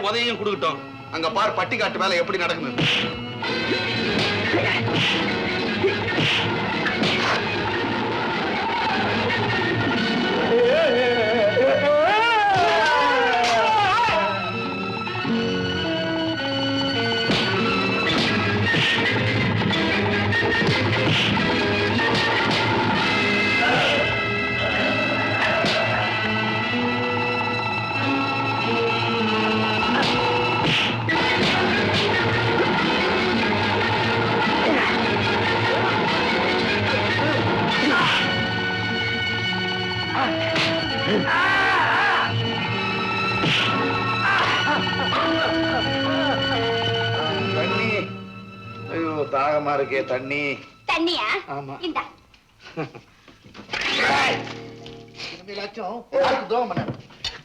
உதவியும் கொடுக்கட்டும். அங்க பார் பட்டிக்காட்டு வேலை எப்படி நடக்குது. தாகமா இருக்கே தண்ணி. தண்ணியா? ஆமா. இந்தா.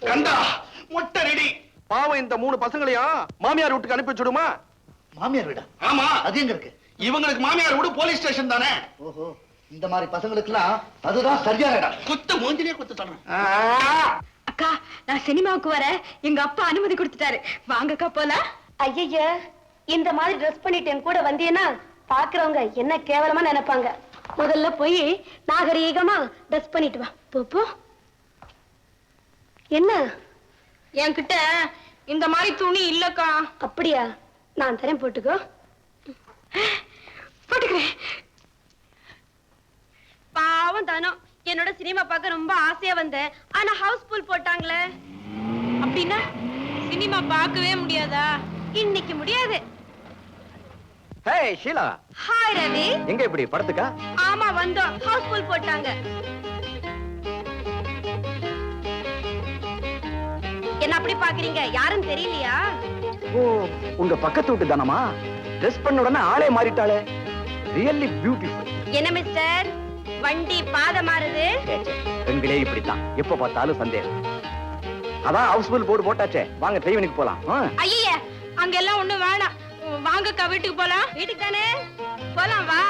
கண்டா முட்டை ரெடி. பாவம் இந்த மூணு பசங்களையும் மாமியார் வீட்டுக்கு அனுப்பி வச்சுடுமா? மாமியார் வீடா? ஆமா. அது எங்க இருக்கு? இவங்களுக்கு மாமியார் வீடு போலீஸ் ஸ்டேஷன் தானே. ஓஹோ. இந்த மாதிரி பசங்களுக்குலாம் அதுதான் சரியான இடம். குத்து மூஞ்சிலே குத்து தரேன் அக்கா நான் சினிமாவுக்கு வர எங்க அப்பா அனுமதி கொடுத்துட்டாரு. வாங்கக்கா போலாம். ஐயய்ய இந்த மாதிரி ட்ரெஸ் பண்ணிட்டு என் கூட வந்தீங்கன்னா பாக்குறவங்க என்ன கேவலமா நினைப்பாங்க. முதல்ல போய் நாகரீகமா ட்ரெஸ் பண்ணிட்டு வா. போ, போ. என்ன? என்கிட்ட இந்த மாதிரி துணி இல்லக்கா. அப்படியா? நான் தரேன் போட்டுக்கோ. போட்டுக்கிறேன் பாவம் தானம். என்னோட சினிமா பார்க்க ரொம்ப ஆசையா வந்தேன். ஆனா ஹவுஸ்ஃபுல் போட்டாங்களே. அப்படின்னா சினிமா பார்க்கவே முடியாதா? இன்னைக்கு முடியாது. ஹே ஷீலா. ஹாய் ரவி. எங்க இப்படி படத்துக்கா? ஆமா வந்தோம். ஹவுஸ்ஃபுல் போட்டாங்க. என்ன அப்படி பாக்குறீங்க? யாரும் தெரியலையா? ஓ உங்க பக்கத்து வீட்டு தானமா ட்ரெஸ் பண்ண உடனே ஆளே மாறிட்டாளே. ரியல்லி பியூட்டிஃபுல் என்ன மிஸ்டர் வண்டி பாதை மாறுது. பெண்களே இப்படித்தான். எப்ப பார்த்தாலும் சந்தேகம். அதான் ஹவுஸ்ஃபுல் போர்டு போட்டாச்சே. வாங்க டிரைவனுக்கு போலாம். ஐய அங்க எல்லாம் ஒண்ணு வேணாம் வாங்கக்கா வீட்டுக்கு போலாம். வீட்டுக்கு தானே போலாம் வா.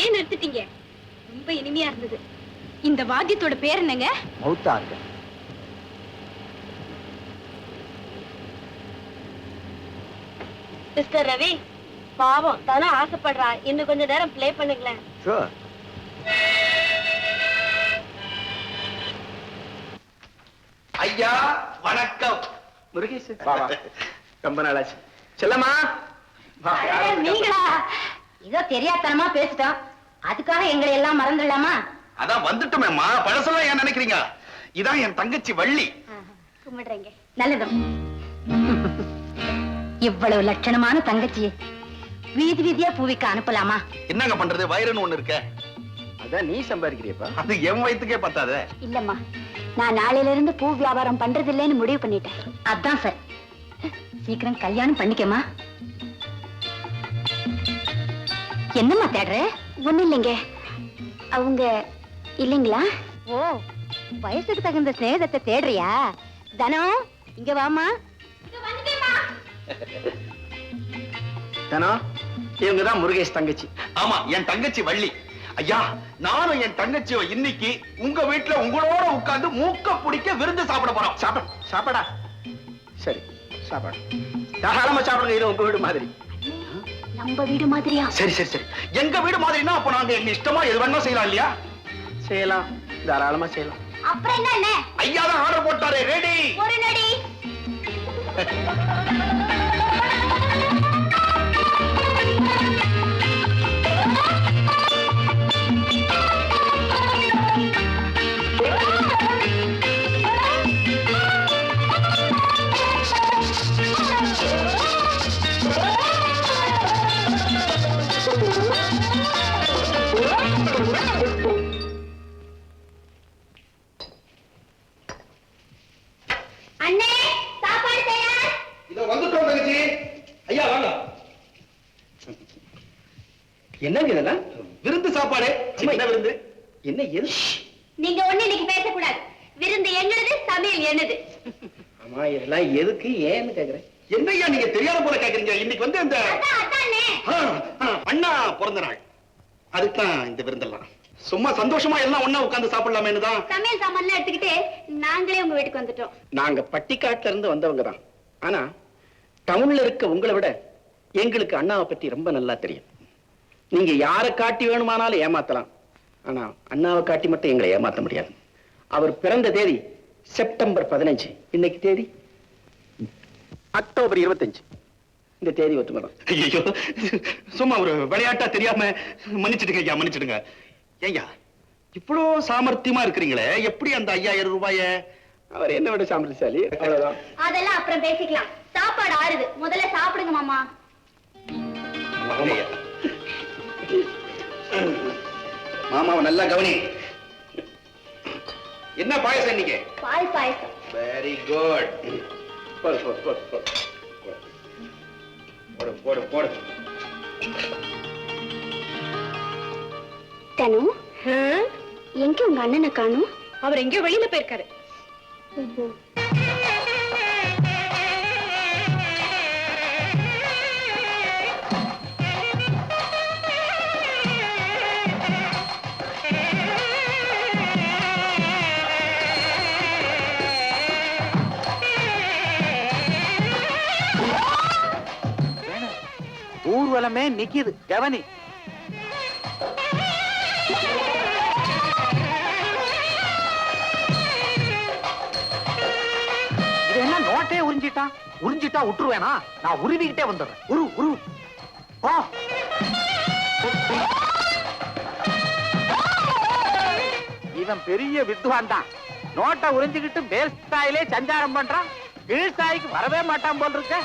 ஏன் நிறுத்திட்டீங்க? ரொம்ப இனிமையா இருந்தது. இந்த வாத்தியத்தோட பேர் என்னங்க? மௌத்தா இருக்கு. மிஸ்டர் ரவி பாவம் தானே ஆசைப்படுறா. இன்னும் கொஞ்ச நேரம் ப்ளே பண்ணுங்களேன். ஷூர் ஐயா வணக்கம். ரொம்ப நாளாச்சு. செல்லம்மா. நீங்களா? ஏதோ தெரியாதனமா பேசிட்டோம். அதுக்காக எங்களை எல்லாம் மறந்துடலாமா? அதான் வந்துட்டுமேம்மா. பழசெல்லாம் ஏன் நினைக்கிறீங்க? இதான் என் தங்கச்சி வள்ளி. கும்பிடுறீங்க. நல்லதும். இவ்வளவு லட்சணமான தங்கச்சி வீதி வீதியா பூவிக்க அனுப்பலாமா? என்னங்க பண்றது? வயிறுன்னு ஒண்ணு இருக்க. அதான் நீ சம்பாதிக்கிறியப்பா. அது என் வயித்துக்கே பத்தாதே. இல்லம்மா நான் நாளையில இருந்து பூ வியாபாரம் பண்றது இல்லைன்னு முடிவு பண்ணிட்டேன். அதான் சார். சீக்கிரம் கல்யாணம் பண்ணிக்கமா என்னம்மா தேடுற? ஒண்ணு இல்லைங்க. அவங்க இல்லைங்களா? ஓ வயசுக்கு தகுந்த சிநேகத்தை தேடுறியா? தனம் இங்க வாமா தானா இவங்க தான் முருகேஷ் தங்கச்சி. ஆமா என் தங்கச்சி வள்ளி. ஐயா நானும் என் தங்கச்சியும் இன்னைக்கு உங்க வீட்டுல உங்களோட உட்கார்ந்து மூக்க பிடிக்க விருந்து சாப்பிட போறோம். சாப்பிட சாப்பாடா சரி சாப்பாடு. தாராளமா சாப்பிடுங்க இது உங்க வீடு மாதிரி. நம்ம வீடு மாதிரியா? சரி சரி சரி. எங்க வீடு மாதிரினா அப்ப நாங்க எங்க இஷ்டமா எது வேணா செய்யலாம் இல்லையா? செய்யலாம். தாராளமா செய்யலாம். அப்புறம் என்ன என்ன? ஐயா தான் ஆர்டர் போட்டாரு ரெடி ஒரு நடி. என்னங்க இதெல்லாம்? விருந்து சாப்பாடு? என்ன விருந்து. என்ன எது? நீங்க ஒண்ணு இன்னைக்கு பேசக்கூடாது. விருந்து என்னது சமையல் என்னது? ஆமா இதெல்லாம் எதுக்கு ஏன்னு கேக்குறேன். என்னய்யா நீங்க தெரியாத போல கேக்குறீங்க? இன்னைக்கு வந்து அந்த அண்ணா பிறந்த நாள். அதுக்குதான் இந்த விருந்தெல்லாம். சும்மா சந்தோஷமா எல்லாம் ஒண்ணா உட்கார்ந்து சாப்பிடலாமேன்னு தான். சமையல் சாமான்லாம் எடுத்துக்கிட்டு நாங்களே உங்க வீட்டுக்கு வந்துட்டோம். நாங்க பட்டிக்காட்டுல இருந்து வந்தவங்க தான். ஆனா டவுன்ல இருக்க உங்களை விட எங்களுக்கு அண்ணாவை பத்தி ரொம்ப நல்லா தெரியும். நீங்க யாரை காட்டி வேணுமானாலும் ஏமாத்தலாம். ஆனா அண்ணாவை காட்டி மட்டும் எங்களை ஏமாத்த முடியாது. அவர் பிறந்த தேதி செப்டம்பர் பதினஞ்சு. இன்னைக்கு தேதி? அக்டோபர் இருபத்தஞ்சு. இந்த தேதி ஒத்துமரம் ஐயோ சும்மா ஒரு விளையாட்டா தெரியாம மன்னிச்சிடுங்க ஐயா மன்னிச்சிடுங்க. ஏய்யா இவ்வளோ சாமர்த்தியமா இருக்கிறீங்களே எப்படி அந்த ஐயாயிரம் ரூபாய? அவர் என்ன விட சாமர்த்தியசாலி? அவ்வளவுதான். அதெல்லாம் அப்புறம் பேசிக்கலாம். சாப்பாடு ஆறுது. முதல்ல சாப்பிடுங்க மாமா. மாமாவை நல்லா கவனி. என்ன பாயசம் இன்னைக்கு? பால் பாயசம். வெரி குட் போடு போடு போடு போடு. போடு போடு போடு. தனு எங்க உங்க அண்ணனை காணும்? அவர் எங்கேயோ வெளியில போயிருக்காரு. ஊர்வலமே நிக்கிது. கவனி. என்ன நோட்டே உறிஞ்சிட்டான் உறிஞ்சிட்டா விட்டுருவேனா நான் உருவிக்கிட்டே வந்துடுறேன். உரு உரு. போ. இவன் பெரிய வித்வான் தான் நோட்டை உறிஞ்சுக்கிட்டு மேல் ஸ்டாயிலே சஞ்சாரம் பண்றான். கீழ் ஸ்டாய்க்கு வரவே மாட்டான் போல் இருக்க.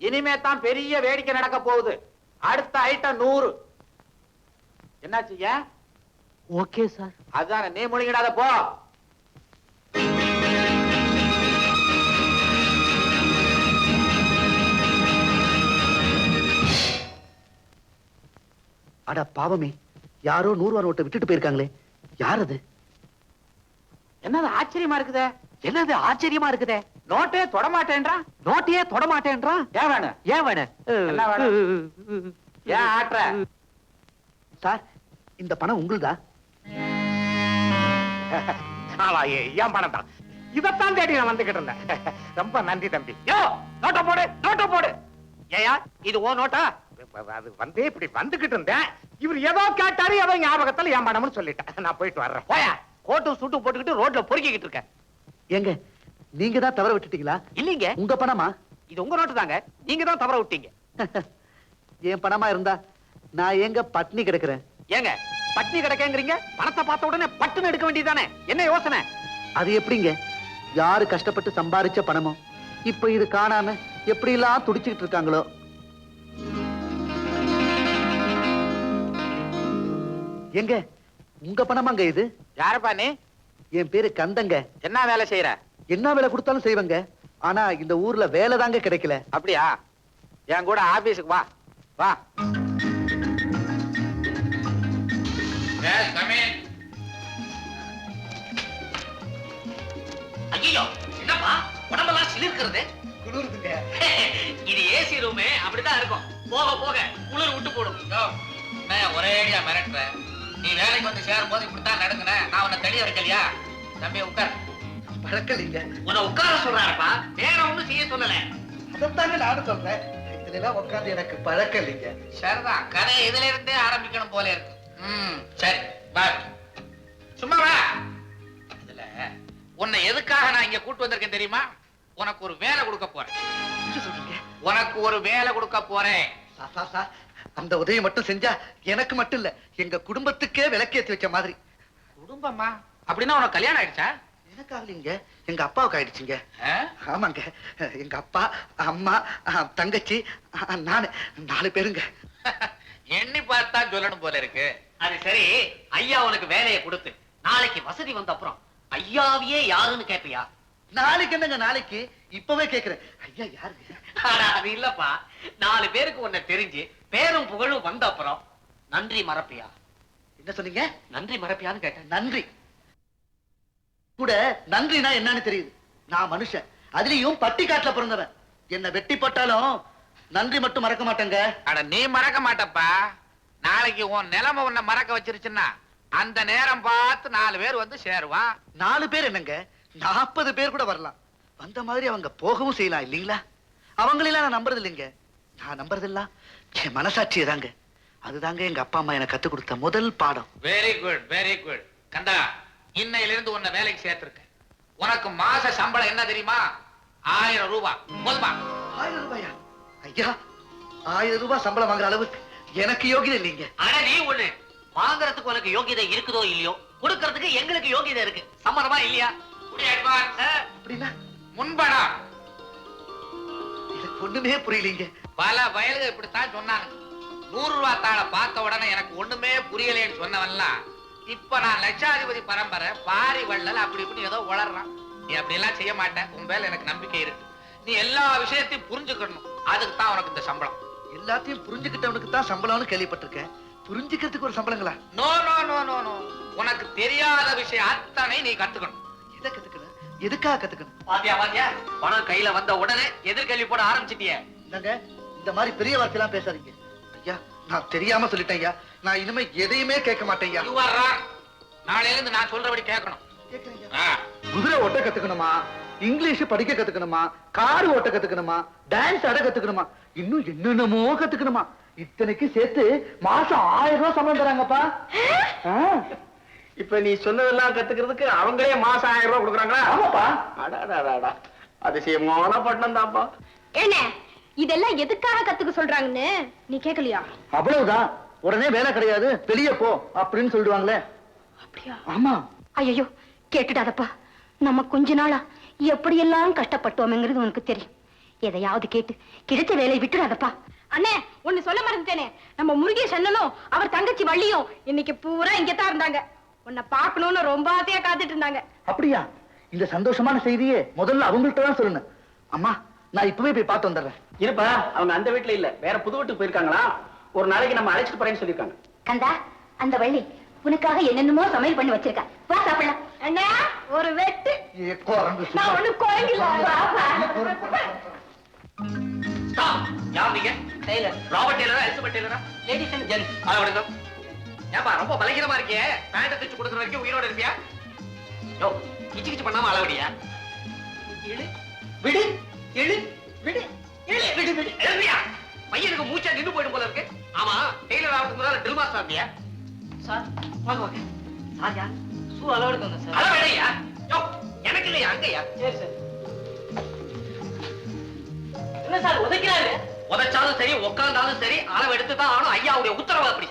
இனிமே தான் பெரிய வேடிக்கை நடக்க போகுது. அடுத்த ஐட்டம் நூறு. என்னாச்சு ஏன்? Okay sir. அதான நீ முழுங்கிடாத போ. அட பாவமே. யாரோ நூறு ரூபா நோட்டை விட்டுட்டு போயிருக்காங்களே. யார் அது? என்னது ஆச்சரியமா இருக்குதே? என்னது ஆச்சரியமா இருக்குதே? நோட்டே தொட மாட்டேன்றான். நோட்டையே தொட மாட்டேன்றான்? ஏன் வேணும் ஏன் வேணும் ஏன் ஆட்டுற சார் இந்த பணம் உங்களுதா? ஆமா ஏன் பணம் தான் இதத்தான் தேடி நான் வந்துகிட்டு இருந்தேன். ரொம்ப நன்றி தம்பி. யோ நோட்டை போடு நோட்டை போடு. ஏயா இது ஓ நோட்டா? அது வந்து இப்படி வந்துகிட்டு இருந்தேன். இவர் ஏதோ கேட்டாரு ஏதோ ஞாபகத்துல என் பணம்னு சொல்லிட்டேன். நான் போயிட்டு வர்றேன். போயா கோட்டு சுட்டு போட்டுக்கிட்டு ரோட்ல பொறுக்கிக்கிட்டு இருக்கேன். ஏங்க நீங்க தான் தவற விட்டுட்டீங்களா? இல்லீங்க. உங்க பணமா? இது உங்க நோட்டு தாங்க. நீங்க தான் தவற விட்டீங்க. என் பணமா இருந்தா நான் எங்க பட்னி கிடக்குறேன்? ஏங்க பட்னி கிடக்கேங்கிறீங்க? பணத்தை பார்த்த உடனே பட்டுன்னு எடுக்க வேண்டியதானே என்ன யோசனை? அது எப்படிங்க? யாரு கஷ்டப்பட்டு சம்பாரிச்ச பணமோ? இப்ப இது காணாம எப்படி எல்லாம் துடிச்சுக்கிட்டு இருக்காங்களோ? எங்க? உங்க பணமாங்க இது? யாரப்பா நீ? என் பேரு கந்தங்க. என்ன வேலை செய்யற என்ன வேலை கொடுத்தாலும் செய்வேங்க. ஆனா இந்த ஊர்ல வேலை தாங்க கிடைக்கல. அப்படியா? என் கூட ஆபீஸுக்கு வா. வா. ஐயோ என்னப்பா? உடம்பெல்லாம் சிலிர்க்கிறது? இது ஏசி ரூமே அப்படிதான் இருக்கும். போக போக குளிர் விட்டு போடும். நான் ஒரே அடியா மிரட்டுற? நீ வேலைக்கு வந்து சேரும் போது இப்படித்தான் நடக்குன? நான் உன்னை தெளிய வைக்கலையா தம்பி உட்கார். பழக்கலைங்க உன்னை உட்கார சொல்றாருப்பா. வேற ஒண்ணும் செய்ய சொல்லல. அதைத்தானே நானும் சொல்றேன் இதுல எல்லாம் உட்காந்து எனக்கு பழக்கம் இல்லைங்க சரிதான் கதை இதுல இருந்தே ஆரம்பிக்கணும் போல இருக்கு. ம் சரி வா சும்மா வா உன்னை எதுக்காக நான் இங்க கூட்டு வந்திருக்கேன் தெரியுமா? உனக்கு ஒரு வேலை கொடுக்க போறேன். உனக்கு ஒரு வேலை கொடுக்க போறேன். அந்த உதவி மட்டும் செஞ்சா எனக்கு மட்டும் இல்ல எங்க குடும்பத்துக்கே விளக்கேத்தி வச்ச மாதிரி. குடும்பமா? அப்படின்னா உனக்கு கல்யாணம் ஆயிடுச்சா? எனக்கு ஆகலைங்க எங்க அப்பாவுக்கு ஆயிடுச்சுங்க? ஆமாங்க எங்க அப்பா அம்மா தங்கச்சி நானு நாலு பேருங்க. எண்ணி பார்த்தா சொல்லணும் போல இருக்கு. அது சரி ஐயா உனக்கு வேலையை கொடுத்து நாளைக்கு வசதி வந்த அப்புறம் ஐயாவையே யாருன்னு கேட்பியா நாளைக்கு என்னங்க நாளைக்கு? இப்பவே கேக்குறேன். ஐயா அட, அது இல்லப்பா. நாலு பேருக்கு உன்னை தெரிஞ்சு பேரும் புகழும் வந்த அப்புறம் நன்றி மறப்பியா? என்ன சொன்னீங்க? நன்றி மறப்பியான்னு கேட்டேன். நன்றி. கூட நன்றினா என்னன்னு தெரியுது. நான் மனுஷன். அதுலயும் பட்டிக்காட்டுல பிறந்தவன். என்ன வெட்டி போட்டாலும் நன்றி மட்டும் மறக்க மாட்டேங்க. அட நீ மறக்க மாட்டப்பா. நாளைக்கு உன் நிலைமை உன்னை மறக்க வச்சிருச்சுன்னா அந்த நேரம் பார்த்து நாலு பேர் வந்து சேருவான். நாலு பேர் என்னங்க? நாற்பது பேர் கூட வரலாம். வந்த மாதிரி அவங்க போகவும் செய்யலாம் இல்லீங்களா? அவங்களெல்லாம் நான் நம்புறது இல்லைங்க. நான் நம்புறதெல்லாம் என் மனசாட்சியை தாங்க. அதுதாங்க எங்க அப்பா அம்மா எனக்கு கத்துக் கொடுத்த முதல் பாடம். Very good very good Kandha இன்னையில இருந்து உன்னை வேலைக்கு சேர்த்திருக்கேன். உனக்கு மாச சம்பளம் என்ன தெரியுமா? ஆயிரம் ரூபாய் போதுமா? ஆயிரம் ரூபாயா? ஐயா ஆயிரம் ரூபாய் சம்பளம் வாங்குற அளவுக்கு எனக்கு யோகிதை இல்லைங்க. அட நீ ஒண்ணு. வாங்குறதுக்கு உனக்கு யோகியதை இருக்குதோ இல்லையோ? கொடுக்கறதுக்கு எங்களுக்கு யோகியதை இருக்கு. சம்மதமா இல்லையா. அப்படின்னா முன்பணம் எனக்கு ஒண்ணுமே புரியலீங்க. பல வயலுக்கு இப்படித்தான் சொன்னாங்க. நூறு ரூபாய் தாளை பார்த்த உடனே எனக்கு ஒண்ணுமே புரியலைன்னு சொன்னவன்லாம் இப்ப நான் லட்சாதிபதி பரம்பரை பாரி வள்ளல் அப்படி இப்படி ஏதோ வளர்றான் நீ அப்படி எல்லாம் செய்ய மாட்டேன். உன் மேல எனக்கு நம்பிக்கை இருக்கு. நீ எல்லா விஷயத்தையும் புரிஞ்சுக்கணும். அதுக்கு தான் உனக்கு இந்த சம்பளம். எல்லாத்தையும் புரிஞ்சுக்கிட்டவனுக்கு தான் சம்பளம்னு கேள்விப்பட்டிருக்கேன். புரிஞ்சுக்கிறதுக்கு ஒரு சம்பளங்களா? No no no no no. உனக்கு தெரியாத விஷயம் அத்தனை நீ கத்துக்கணும். எதை கத்துக்கணும்? எதுக்காக கத்துக்கணும்? பாத்தியா பாத்தியா? பணம் கையில வந்த உடனே எதிர்கல்வி போட ஆரம்பிச்சிட்டியே. இல்லங்க இந்த மாதிரி பெரிய வார்த்தையெல்லாம் பேசாதீங்க. ஐயா நான் தெரியாம சொல்லிட்டேன் ஐயா. நான் இனிமே எதையுமே கேட்க மாட்டேன் ஐயா. நாளையில இருந்து நான் சொல்றபடி கேட்கணும். குதிரை ஓட்ட கத்துக்கணுமா? இங்கிலீஷ் படிக்க கத்துக்கணுமா? கார் ஓட்ட கத்துக்கணுமா? டான்ஸ் ஆட கத்துக்கணுமா? இன்னும் என்னென்னமோ கத்துக்கணுமா? இத்தனைக்கு சேர்த்து மாசம் ஆயிரம் ரூபாய் சம்பளம் தராங்கப்பா. ஆ, இப்ப நீ சொன்னதெல்லாம் கத்துக்கிறதுக்கு அவங்களே மாசம் ஆயிரம் ரூபாய் கொடுக்குறாங்களா? ஆமாப்பா. அடாடாடாடா அதிசயமான பட்டணம் தான்ப்பா. என்ன? இதெல்லாம் எதுக்காக கத்துக்க சொல்றாங்கன்னு நீ கேக்கலையா? அவ்வளவுதான். உடனே வேலை கிடையாது. வெளியே போ அப்படின்னு சொல்லிடுவாங்களே அப்படியா? ஆமா. ஐயோ கேட்டுடாதப்பா. நம்ம கொஞ்ச நாளா எப்படியெல்லாம் கஷ்டப்பட்டோம்ங்கிறது உனக்கு தெரியும். எதையாவது கேட்டு கிடைச்ச வேலையை விட்டுடாதப்பா அண்ணே ஒண்ணு சொல்ல மறந்துட்டேனே. நம்ம முருகேஷ் அண்ணனும் அவர் தங்கச்சி வள்ளியும் இன்னைக்கு பூரா இங்கதான் இருந்தாங்க. உன்னை பார்க்கணும்னு ரொம்ப ஆசையா காத்துட்டு இருந்தாங்க. அப்படியா? இந்த சந்தோஷமான செய்தியே முதல்ல அவங்கள்ட்ட தான் சொல்லணும். அம்மா நான் இப்பவே போய் பார்த்து வந்துடுறேன். இருப்பா அவங்க அந்த வீட்டுல இல்ல. வேற புது வீட்டுக்கு போயிருக்காங்களா? ஒரு நாளைக்கு நம்ம அழைச்சிட்டு போறேன்னு சொல்லிருக்காங்க கந்தா அந்த வள்ளி உனக்காக என்னென்னமோ சமையல் பண்ணி வச்சிருக்கா. வா சாப்பிடலாம். அண்ணா ஒரு வெட்டு. நான் ஒண்ணு Stop. யார் நீங்க? டெய்லர். ராபர்ட் டெய்லரா எலிசபெத் டெய்லரா? லேடிஸ் அண்ட் ஜென்ஸ் அத விடுங்க ஏப்பா ரொம்ப பலகீனமா இருக்கியே பேண்ட் தைச்சு கொடுக்குற வரைக்கும் உயிரோட இருப்பியா? யோ கிச்சு கிச்சு பண்ணாம அளவடியா விடு விடு விடு விடு. எழுதியா பையனுக்கு மூச்சா நின்னு போயிடும் போல இருக்கு. ஆமா டெய்லர் ஆகிறதுக்கு முதல்ல ட்ரில் மாஸ்டர் சார் வாங்க வாங்க. சார் சார் அளவெடையா யோ எனக்கு இல்லையா அங்கயா? சரி சார். என்ன சார் உதைக்கிறாரு? புதைச்சாலும் சரி உட்கார்ந்தாலும் சரி அளவு எடுத்து தான் ஆனும் ஐயாவுடைய உத்தரவு அப்படி.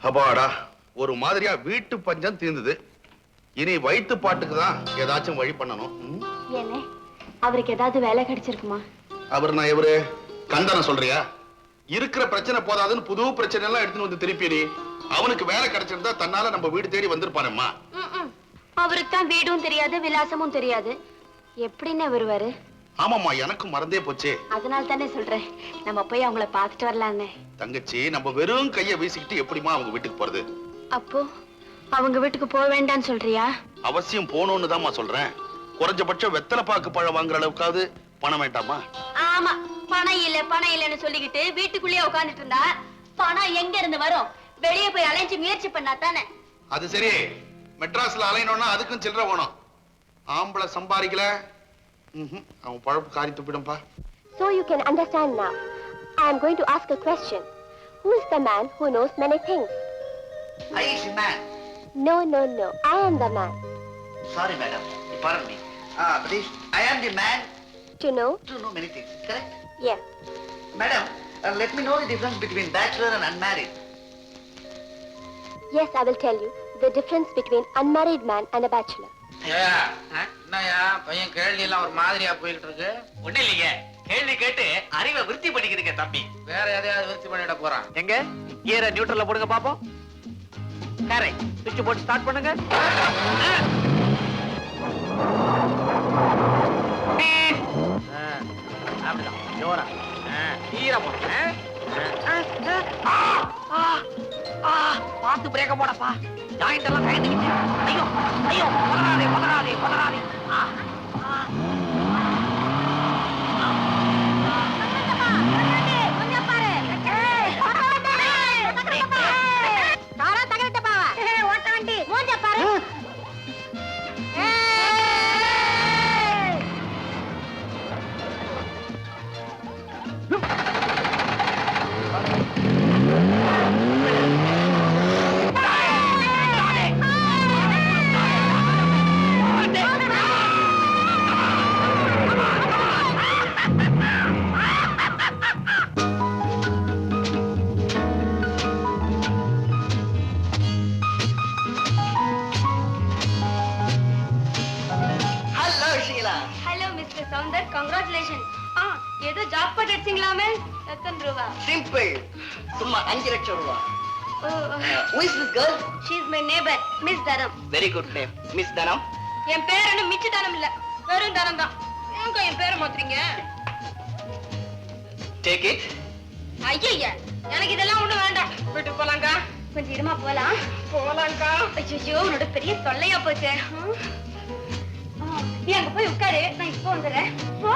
அப்பாடா ஒரு மாதிரியா வீட்டு பஞ்சம் தீர்ந்தது. இனி வயிற்று பாட்டுக்கு தான் ஏதாச்சும் வழி பண்ணணும்? ஏனே அவருக்கு ஏதாவது வேலை கிடைச்சிருக்குமா? அவர் நான் இவரு கந்தனை சொல்றியா? இருக்கிற பிரச்சனை போதாதுன்னு புது பிரச்சனை எல்லாம் எடுத்துன்னு வந்து திருப்பி நீ அவனுக்கு வேலை கிடைச்சிருந்தா தன்னால நம்ம வீடு தேடி வந்திருப்பானேம்மா. அவருக்கு தான் வீடும் தெரியாது விலாசமும் தெரியாது. எப்படின்னு வருவாரு ஆமாம்மா எனக்கும் மறந்தே போச்சே. அதனால தானே சொல்றேன். நம்ம போய் அவங்கள பார்த்துட்டு வரலான்னு. தங்கச்சி நம்ம வெறும் கைய வீசிக்கிட்டு எப்படிம்மா அவங்க வீட்டுக்கு போறது? அப்போ அவங்க வீட்டுக்கு போக வேண்டாம்னு சொல்றியா? அவசியம் போகணும்னு தான்மா சொல்றேன். குறைஞ்சபட்சம் வெத்தலை பாக்கு பழம் வாங்குற அளவுக்காவது பணம் வேண்டாமா? ஆமா பணம் இல்ல பணம் இல்லன்னு சொல்லிக்கிட்டு வீட்டுக்குள்ளேயே உட்கார்ந்துட்டு இருந்தா பணம் எங்க இருந்து வரும்? வெளியே போய் அலைஞ்சு முயற்சி பண்ணா தானே அது சரி மெட்ராஸ்ல அலையணும்னா அதுக்கும் சில்லற வேணும் ஆம்பளை சம்பாதிக்கல. அவன் பழப்பு காரி துப்பிடும்பா So you can understand now. I am going to ask a question. Who is the man who knows many things? I is man No, no, no. I am the man. Sorry madam pardon me ah please i am the man To know? to know many things correct Yeah. madam uh, let me know the difference between bachelor and unmarried Yes, I will tell you the difference between unmarried man and a bachelor. ஏயா, என்னய்யா பையன் கேள்வி எல்லாம் ஒரு மாதிரியா போய்கிட்டு இருக்கு? ஒண்ணு இல்லைங்க. கேள்வி கேட்டு அறிவை விருத்தி பண்ணிக்கிறீங்க தம்பி. வேற எதையாவது விருத்தி பண்ணிட போறான். எங்க? கியரை நியூட்ரல்ல போடுங்க பாப்போம். கரெக்ட் சுவிட்ச் போட்டு ஸ்டார்ட் பண்ணுங்க. அப்படிதான். ஜோரா. ஈரமா பார்த்து பிரேக்க போடப்பா. ஜாயிண்ட் எல்லாம் கயந்துக்கிச்சு ஐயோ ஐயோ பதறாதே பதறாதே பதறாதே. ஹலோ மிஸ்டர் சவுந்தர் கங்க்ராச்சுலேஷன் ஆ ஏதோ ஜாக் பாட் அடிச்சிங்களாமே? எத்தனை ரூபா? Simple. சும்மா அஞ்சு லட்சம் ரூபா. is this girl? She is my neighbour miss Dharam very good name miss தனம் என் பேர் என்ன மிச்ச தரம் இல்ல. வெறும் தரம் தான். ஏங்க என் பேரை மாத்துறீங்க? Take it. ஐயா எனக்கு இதெல்லாம் ஒண்ணும் வேண்டாம். வீட்டுக்கு போலாங்க கொஞ்சம் இருமா போலாம். போலாங்கா ஐயோ உன்னோட பெரிய தொல்லையா போச்சு. நீ அங்க போய் உட்காரு. நான் இப்போ வந்துடுறேன். போ.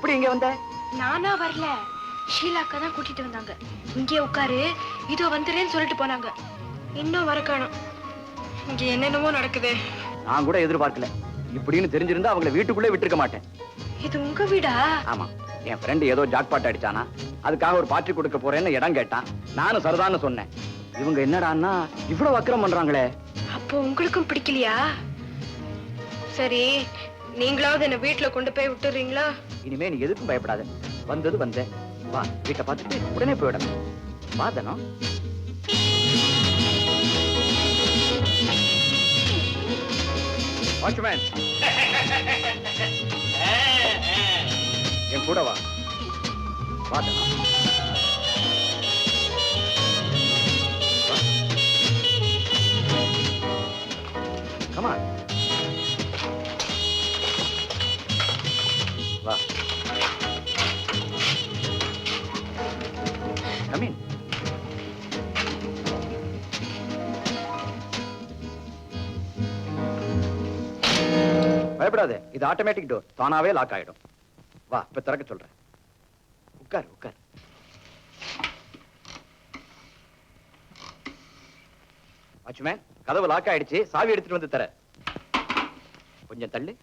எப்படி இங்க வந்த? நானா வரல. ஷீலாக்கா தான் கூட்டிட்டு வந்தாங்க. இங்கே உட்காரு. இதோ வந்துடுறேன்னு சொல்லிட்டு போனாங்க. இன்னும் வர காணோம். இங்க என்னென்னமோ நடக்குது. நான் கூட எதிர்பார்க்கல. இப்படின்னு தெரிஞ்சிருந்தா அவங்கள வீட்டுக்குள்ளே விட்டுருக்க மாட்டேன். இது உங்க வீடா? ஆமா. என் ஃப்ரெண்டு ஏதோ ஜாக்பாட் அடிச்சானா? அதுக்காக ஒரு பார்ட்டி கொடுக்க போறேன்னு இடம் கேட்டான். நானும் சரிதான்னு சொன்னேன். இவங்க என்னடான்னா இவ்வளவு அக்கிரம் பண்றாங்களே. அப்போ உங்களுக்கும் பிடிக்கலையா? சரி நீங்களாவது என்ன வீட்டுல கொண்டு போய் விட்டுறீங்களா? இனிமே நீ எதுக்கும் பயப்படாத. வந்தது வந்த வா வீட்டை பார்த்துட்டு உடனே போயிடணும் வா தனம் வாட்ச்மேன். என் கூட வா. வா இது ஆட்டோமேட்டிக் டோர் தானாவே லாக் ஆயிடும். வா இப்ப திறக்க சொல்றேன். உட்கார் உட்கார். வாட்ச்மேன் கதவு லாக் ஆயிடுச்சு. சாவி எடுத்துட்டு வந்து தர. கொஞ்சம் தள்ளு.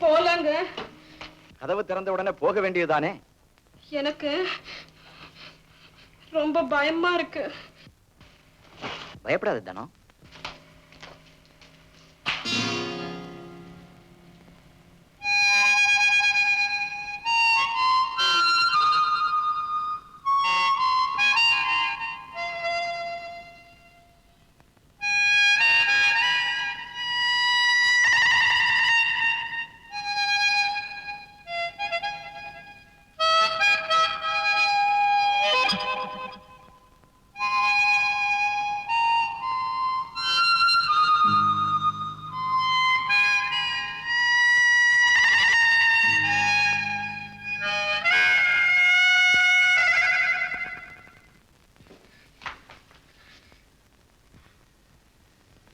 போலாங்க. கதவு திறந்த உடனே போக வேண்டியதுதானே? எனக்கு ரொம்ப பயமா இருக்கு. பயப்படாத தனம்.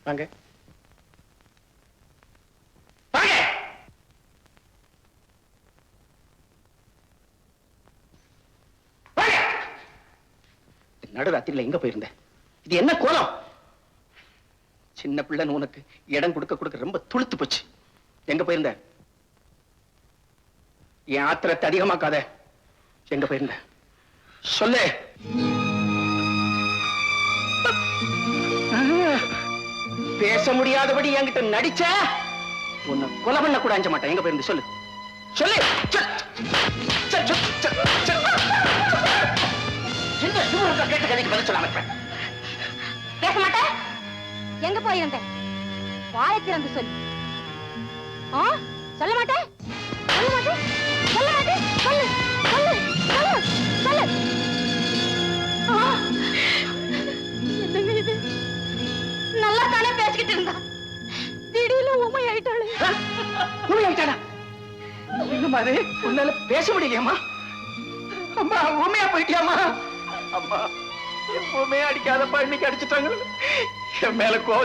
வாங்க. நடுராத்திரியில எங்க போயிருந்த? இது என்ன கோலம்? சின்ன பிள்ளைன்னு உனக்கு இடம் கொடுக்க கொடுக்க ரொம்ப துளுத்து போச்சு. எங்க போயிருந்த? என் ஆத்திரத்தை அதிகமாக்காத. எங்க போயிருந்த? சொல்லு. பேச முடியாதபடி என்கிட்ட நடிச்ச? உன்னை கொலை பண்ண கூட அஞ்ச மாட்டேன். எங்க போயிருந்து சொல்லு. சொல்லு. என்ன கேட்ட கதைக்கு பதில் சொல்லாம பேச மாட்டேன்? எங்க போயிருந்தேன் வாயை திறந்து சொல்லு. சொல்ல மாட்டேன்? சொல்ல மாட்டேன்? தானே பேசிக்கிட்டு இருந்தா. திடீர்னு உமை ஆயிட்டாளே. உன்னால பேச முடியலையாம்மா. அம்மா உமையா போயிட்டியாம்மா. அம்மா எப்பவுமே அடிக்காதப்பா இன்னைக்கு அடிச்சுட்டாங்க. என் மேல கோவத்தை